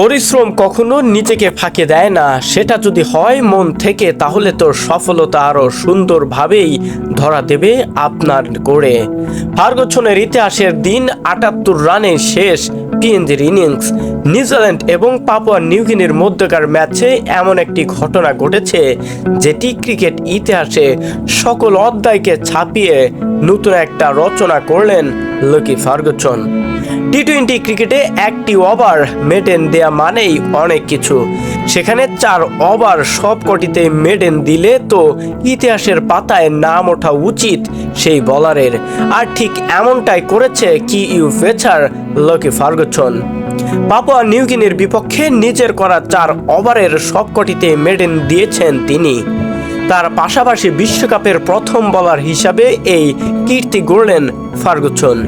পরিশ্রম কখনো নিজেকে ফাঁকে দেয় না। সেটা যদি হয় মন থেকে, তাহলে তোর সফলতা আরও সুন্দরভাবেই ধরা দেবে আপনার করে ফার্গুসনের ইতিহাসের দিন, আটাত্তর রানে শেষ পিএনজির ইনিংস। নিউজিল্যান্ড এবং পাপুয়া নিউগিনির মধ্যকার ম্যাচে এমন একটি ঘটনা ঘটেছে, যেটি ক্রিকেট ইতিহাসে সকল অধ্যায়কে ছাপিয়ে নতুন একটা রচনা করলেন লকি ফার্গুসন। টি টোয়েন্টি ক্রিকেটে একটি ওভার মেডেন দেয়া মানেই অনেক কিছু। সেখানে চার ওভার সবকটিতে মেডেন দিলে তো ইতিহাসের পাতায় নাম ওঠা উচিত সেই বলারের আর ঠিক এমনটাই করেছে Kiwi pacer Lockie Ferguson Papua নিউগিনির বিপক্ষে নিজের করা চার ওভারের সবকটিতে মেডেন দিয়েছেন তিনি। তার পাশাপাশি বিশ্বকাপের প্রথম বলার হিসাবে এই কীর্তি গড়লেন ফার্গুসন।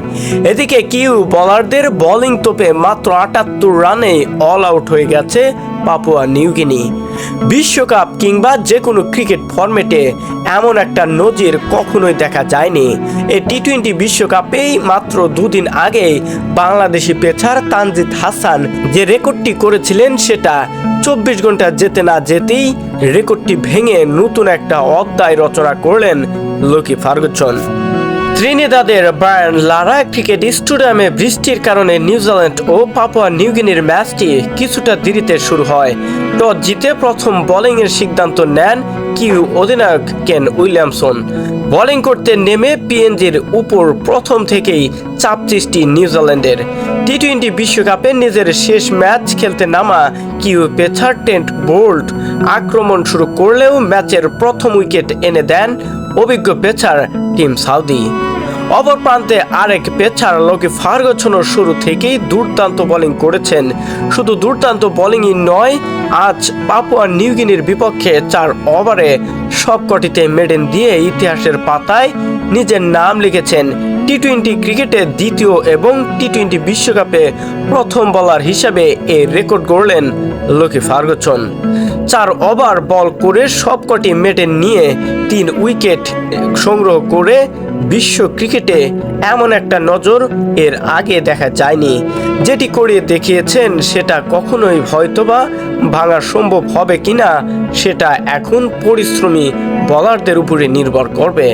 এদিকে কিউ বলারদের বোলিং তোপে মাত্র আটাত্তর রানে অল আউট হয়ে গেছে পাপুয়া নিউগিনি বিশ্বকাপ কিংবা যে কোনো ক্রিকেট ফরম্যাটে এমন একটা নজির কখনোই দেখা যায়নি। এই টি টোয়েন্টি বিশ্বকাপেই মাত্র দুদিন আগে বাংলাদেশি পেছার তানজিদ হাসান যে রেকর্ডটি করেছিলেন সেটা চব্বিশ ঘণ্টা যেতে না যেতেই রেকর্ডটি ভেঙে নতুন একটা অধ্যায় রচনা করলেন লকি ফার্গুসন। ত্রিনিদাদের ব্রায়ান লারা ক্রিকেট স্টেডিয়ামে বৃষ্টির কারণে নিউজিল্যান্ড ও পাপুয়া নিউগিনির ম্যাচটি কিছুটা দেরিতে শুরু হয়। টস জিতে প্রথম বোলিংয়ের সিদ্ধান্ত নেন কিউ অধিনায়ক কেন উইলিয়ামসন। বোলিং করতে নেমে পিএনজির উপর প্রথম থেকেই চাপ সৃষ্টি নিউজিল্যান্ডের। টি টোয়েন্টি বিশ্বকাপে নিজের শেষ ম্যাচ খেলতে নামা কিউ পেছার টেন্ট বোল্ট আক্রমণ শুরু করলেও ম্যাচের প্রথম উইকেট এনে দেন অভিজ্ঞ পেছার টিম সাউদি। অপর প্রান্তে আরেক পেছার লোকে ফার্গছনের শুরু থেকেই দুর্দান্ত বোলিং করেছেন। শুধু দুর্দান্ত বোলিংই নয়, আজ পাপুয়া নিউগিনির বিপক্ষে চার ওভারে সবকটিতে মেডেন দিয়ে ইতিহাসের পাতায় নিজের নাম লিখেছেন। টি টোয়েন্টি ক্রিকেটে দ্বিতীয় এবং টি টোয়েন্টি বিশ্বকাপে প্রথম বলার হিসাবে এই রেকর্ড গড়লেন লোকি ফার্গুসন। চার ওভার বল করে সবকটি মেটে নিয়ে তিন উইকেট সংগ্রহ করে বিশ্ব ক্রিকেটে এমন একটা নজর এর আগে দেখা যায়নি। যেটি করে দেখিয়েছেন সেটা কখনোই হয়তোবা ভাঙা সম্ভব হবে কিনা, সেটা এখন পরিশ্রমী বলারদের উপরে নির্ভর করবে।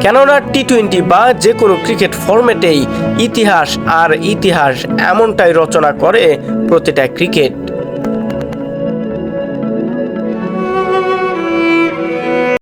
কেননা টি টোয়েন্টি বা যে কোনো ক্রিকেট ফরম্যাটেই ইতিহাস আর ইতিহাস এমনটাই রচনা করে প্রতিটা ক্রিকেট।